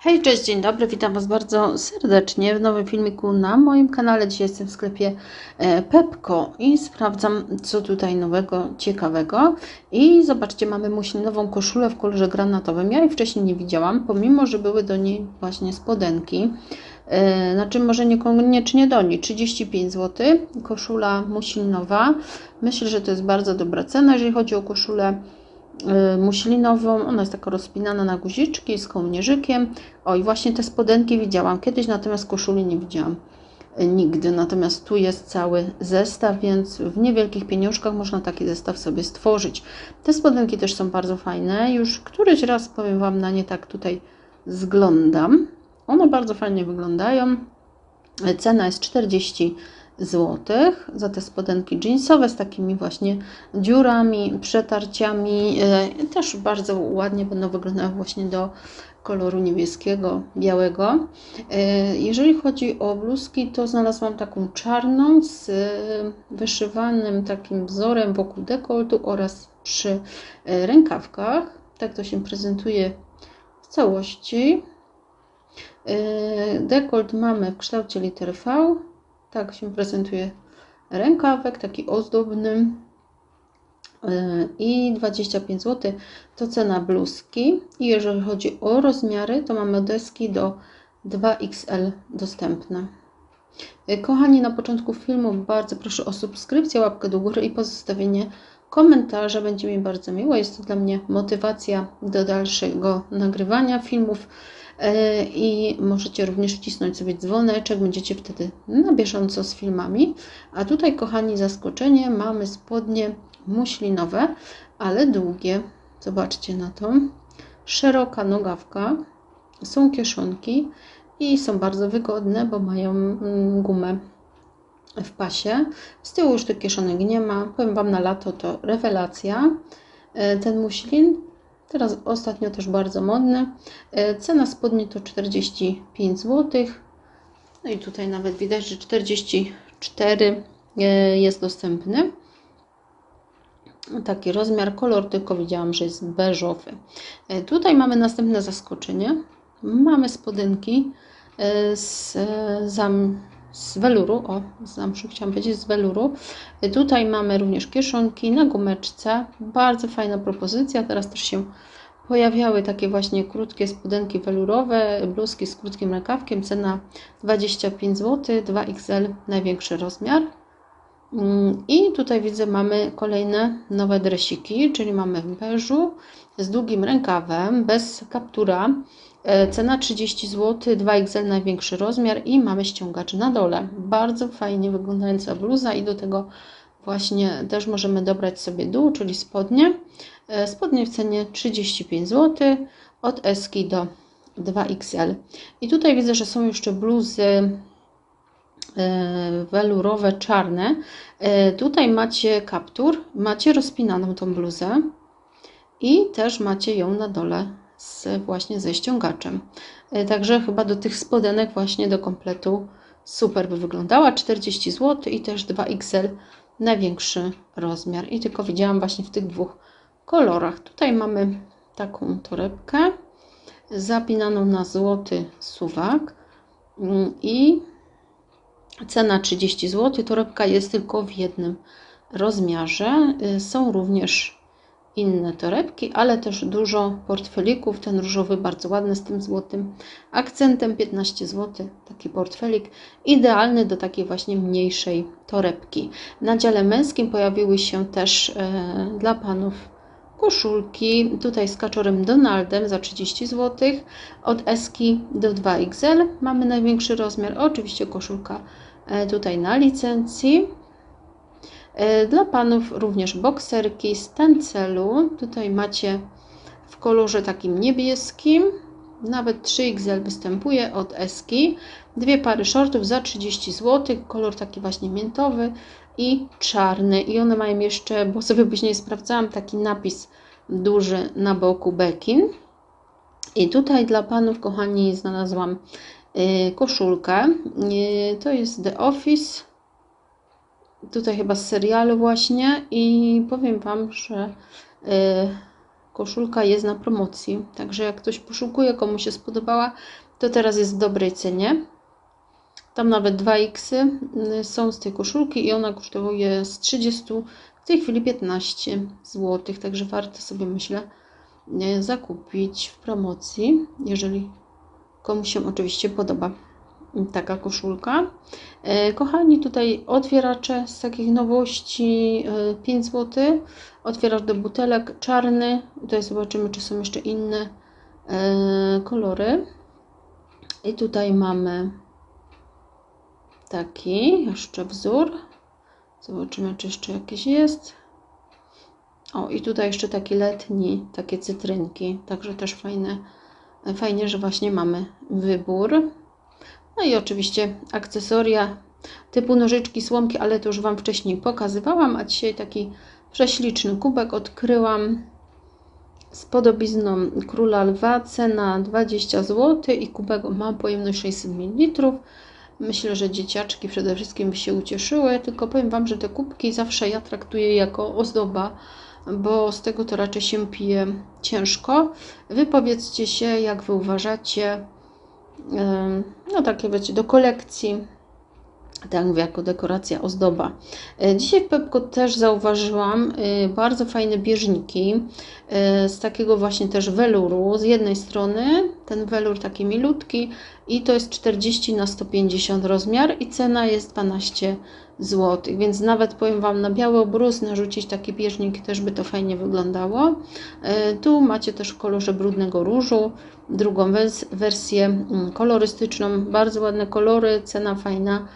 Hej, cześć, dzień dobry, witam Was bardzo serdecznie w nowym filmiku na moim kanale. Dzisiaj jestem w sklepie e, Pepko i sprawdzam, co tutaj nowego, ciekawego. I zobaczcie, mamy muślinową koszulę w kolorze granatowym. Ja jej wcześniej nie widziałam, pomimo, że były do niej właśnie spodenki. E, Znaczy, może niekoniecznie do niej, 35 zł, koszula muślinowa. Myślę, że to jest bardzo dobra cena, jeżeli chodzi o koszulę muślinową. Ona jest taka rozpinana na guziczki z kołnierzykiem. O i właśnie te spodenki widziałam kiedyś, natomiast koszuli nie widziałam y, nigdy. Natomiast tu jest cały zestaw, więc w niewielkich pieniążkach można taki zestaw sobie stworzyć. Te spodenki też są bardzo fajne. Już któryś raz powiem Wam na nie tak tutaj zglądam. One bardzo fajnie wyglądają. Y, Cena jest 40 zł za te spodenki jeansowe z takimi właśnie dziurami, przetarciami. E, Też bardzo ładnie będą wyglądały właśnie do koloru niebieskiego, białego. E, Jeżeli chodzi o bluzki, to znalazłam taką czarną z e, wyszywanym takim wzorem wokół dekoltu oraz przy rękawkach. Tak to się prezentuje w całości. Dekolt mamy w kształcie litery V. Tak się prezentuje rękawek, taki ozdobny. Yy, I 25 zł to cena bluzki. I jeżeli chodzi o rozmiary, to mamy deski do 2XL dostępne. Yy, Kochani, na początku filmu bardzo proszę o subskrypcję, łapkę do góry i pozostawienie komentarza. Będzie mi bardzo miło. Jest to dla mnie motywacja do dalszego nagrywania filmów. E, i możecie również wcisnąć sobie dzwoneczek, będziecie wtedy na bieżąco z filmami. A tutaj, kochani, zaskoczenie, mamy spodnie muślinowe, ale długie. Zobaczcie na to. Szeroka nogawka, są kieszonki i są bardzo wygodne, bo mają mm, gumę w pasie. Z tyłu już tych kieszonek nie ma. Powiem Wam na lato to rewelacja. E, Ten muślin Teraz ostatnio też bardzo modny. E, Cena spodni to 45 zł. No i tutaj nawet widać, że 44 e, jest dostępny. Taki rozmiar, kolor tylko widziałam, że jest beżowy. E, Tutaj mamy następne zaskoczenie. Mamy spodenki z, zam, z weluru, o, z zamszu chciałam powiedzieć, z weluru. Tutaj mamy również kieszonki na gumeczce. Bardzo fajna propozycja. Teraz też się pojawiały takie właśnie krótkie spodenki welurowe, bluzki z krótkim rękawkiem. Cena 25 zł, 2XL największy rozmiar. Mm, I tutaj widzę, mamy kolejne nowe dresiki, czyli mamy w beżu z długim rękawem, bez kaptura. E, Cena 30 zł, 2XL największy rozmiar i mamy ściągacz na dole. Bardzo fajnie wyglądająca bluza i do tego właśnie też możemy dobrać sobie dół, czyli spodnie. E, Spodnie w cenie 35 zł, od Eski do 2XL. I tutaj widzę, że są jeszcze bluzy e, welurowe, czarne. Tutaj macie kaptur, macie rozpinaną tą bluzę i też macie ją na dole z, właśnie ze ściągaczem. E, Także chyba do tych spodenek właśnie do kompletu super by wyglądała. 40 zł i też 2XL największy rozmiar. I tylko widziałam właśnie w tych dwóch kolorach. Tutaj mamy taką torebkę zapinaną na złoty suwak Mm, i Cena 30 zł. Torebka jest tylko w jednym rozmiarze. Y, Są również inne torebki, ale też dużo portfelików. Ten różowy bardzo ładny z tym złotym akcentem 15 zł. Taki portfelik idealny do takiej właśnie mniejszej torebki. Na dziale męskim pojawiły się też e, dla panów koszulki. Tutaj z kaczorem Donaldem za 30 zł. Od Eski do 2XL mamy największy rozmiar. Oczywiście koszulka e, tutaj na licencji. E, Dla panów również bokserki z tencelu. Tutaj macie w kolorze takim niebieskim. Nawet 3XL występuje od Eski. Dwie pary shortów za 30 zł. Kolor taki właśnie miętowy i czarny. I one mają jeszcze, bo sobie później sprawdzałam, taki napis duży na boku bekin. I tutaj dla panów, kochani, znalazłam y, koszulkę. Y, To jest The Office. Tutaj chyba z serialu właśnie. I powiem Wam, że y, koszulka jest na promocji. Także jak ktoś poszukuje, komu się spodobała, to teraz jest w dobrej cenie. Tam nawet 2x y, są z tej koszulki i ona kosztuje z 30, w tej chwili 15 zł. Także warto sobie myślę y, zakupić w promocji, jeżeli komuś się oczywiście podoba taka koszulka. E, Kochani, tutaj otwieracze z takich nowości 5 zł. Otwieracz do butelek czarny. Tutaj zobaczymy, czy są jeszcze inne e, kolory. I tutaj mamy taki jeszcze wzór. Zobaczymy, czy jeszcze jakieś jest. O, i tutaj jeszcze taki letni, takie cytrynki. Także też fajne, fajnie, że właśnie mamy wybór. No i oczywiście akcesoria typu nożyczki, słomki, ale to już Wam wcześniej pokazywałam, a dzisiaj taki prześliczny kubek odkryłam z podobizną Króla Lwa, cena 20 zł i kubek ma pojemność 600 ml. Myślę, że dzieciaczki przede wszystkim się ucieszyły, tylko powiem Wam, że te kubki zawsze ja traktuję jako ozdoba, bo z tego to raczej się pije ciężko. Wypowiedzcie się, jak Wy uważacie, no takie wiecie, do kolekcji, tak mówię, jako dekoracja, ozdoba. E, dzisiaj w Pepko też zauważyłam e, bardzo fajne bieżniki e, z takiego właśnie też weluru. Z jednej strony ten welur taki milutki i to jest 40 na 150 rozmiar i cena jest 12 zł, więc nawet powiem Wam na biały obrus narzucić taki bieżnik też by to fajnie wyglądało. Tu macie też w kolorze brudnego różu, drugą wersję mm, kolorystyczną, bardzo ładne kolory, cena fajna.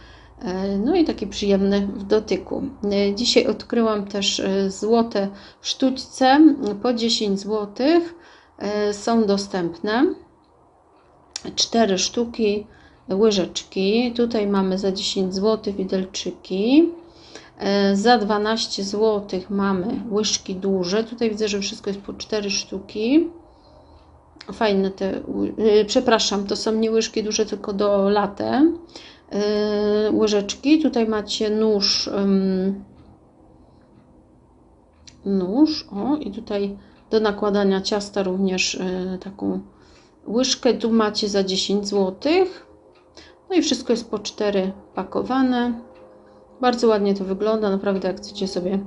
E, no i taki przyjemny w dotyku. E, dzisiaj odkryłam też e, złote sztućce po 10 zł. Są dostępne. Cztery sztuki łyżeczki. Tutaj mamy za 10 zł widelczyki. Za 12 zł mamy łyżki duże. Tutaj widzę, że wszystko jest po 4 sztuki. Fajne te, przepraszam, to są nie łyżki duże, tylko do latę. Yy, łyżeczki. Tutaj macie nóż, nóż, o i tutaj do nakładania ciasta również yy, taką łyżkę. Tu macie za 10 zł. No i wszystko jest po 4 pakowane. Bardzo ładnie to wygląda, naprawdę jak chcecie sobie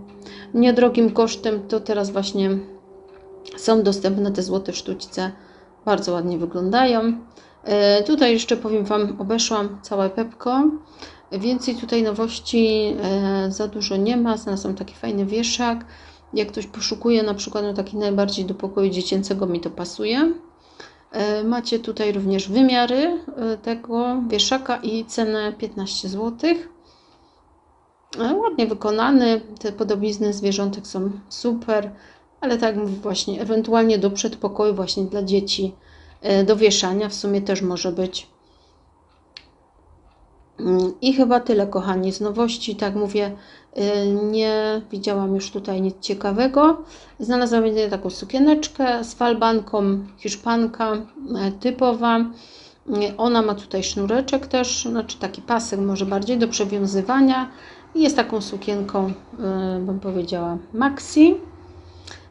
niedrogim kosztem, to teraz właśnie są dostępne te złote sztućce. Bardzo ładnie wyglądają. E, tutaj jeszcze powiem Wam, obeszłam całe pepko. Więcej tutaj nowości e, za dużo nie ma. Znalazłam taki fajny wieszak. Jak ktoś poszukuje na przykład no taki najbardziej do pokoju dziecięcego, mi to pasuje. E, macie tutaj również wymiary tego wieszaka i cenę 15 zł. Ładnie wykonany, te podobizny zwierzątek są super, ale tak mówię właśnie, ewentualnie do przedpokoju właśnie dla dzieci do wieszania w sumie też może być. Mm, I chyba tyle, kochani, z nowości, tak mówię, e, nie widziałam już tutaj nic ciekawego. Znalazłam jedynie taką sukieneczkę z falbanką, hiszpanka, e, typowa. Ona ma tutaj sznureczek też, znaczy taki pasek może bardziej do przewiązywania. Jest taką sukienką, bym powiedziała, maxi.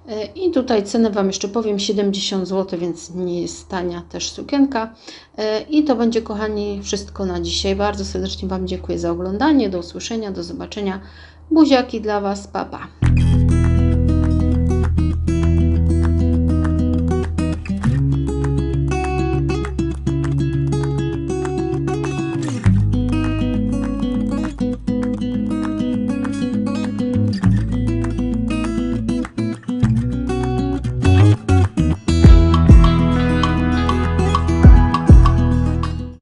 E, I tutaj cenę Wam jeszcze powiem 70 zł, więc nie jest tania też sukienka. E, I to będzie, kochani, wszystko na dzisiaj. Bardzo serdecznie Wam dziękuję za oglądanie. Do usłyszenia, do zobaczenia. Buziaki dla Was, papa. Pa.